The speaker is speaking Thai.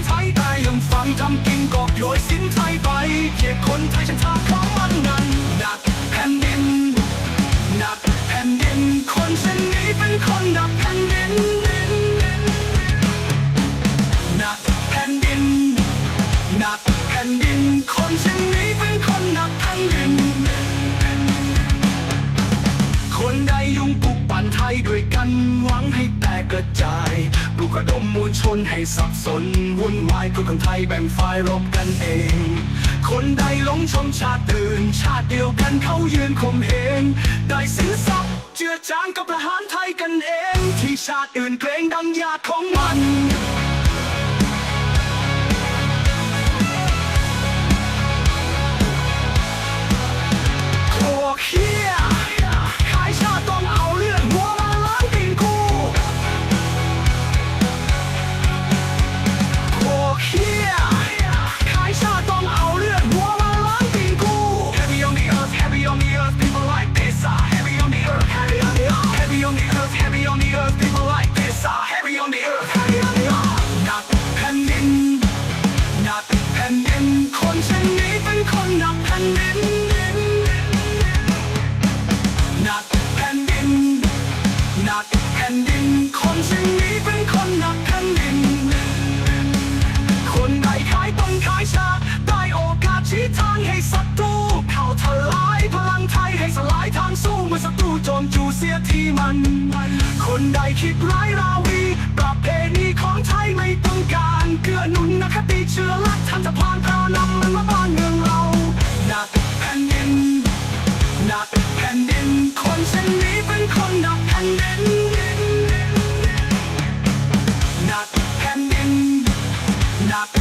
นกินไทยยังฟังทำกินกอบโยยสินไทยไปเกียคนไทยฉันทาของมันนั้นหนักแผ่นดินหนักแผ่นดิน คนเช่นนี้เป็นคนหนักแผ่นดินหนักแผ่นดินหนักแผ่นดิน คนเช่นนี้เป็นคนหนักแผ่นดิน คนใดยุ่งปลุกปั่นไทยด้วยกันหวังให้แตกกระจาย กระดมมวลชนให้สับสน วุ่นวายคือคนไทยแบ่งฝ่ายรบกันเอง คนใดหลงชมชาติตื่น ชาติเดียวกันเขายืนข่มเหงได้สินทรัพย์เจือจางกับทหารไทยกันเอง ที่ชาติอื่นเกรงดังญาติของมันพวกเฮีย earth heavy on the earth people like this ah Heavy on the earth heavy on the earth หนักแผ่นดิน หนักแผ่นดิน คนเช่นนี้เป็นคนหนักแผ่นดิน ที่มัน คนใดคิดร้ายราวีประเพณีของไทยไม่ต้องการเกื้อหนุนนักคติเชื้อลักทันตะพานเรานำมันมาบ้านเมืองเราหนักแผ่นดินหนักแผ่นดิน คนเช่นนี้เป็นคนหนักแผ่นดินหนักแผ่นดินหนัก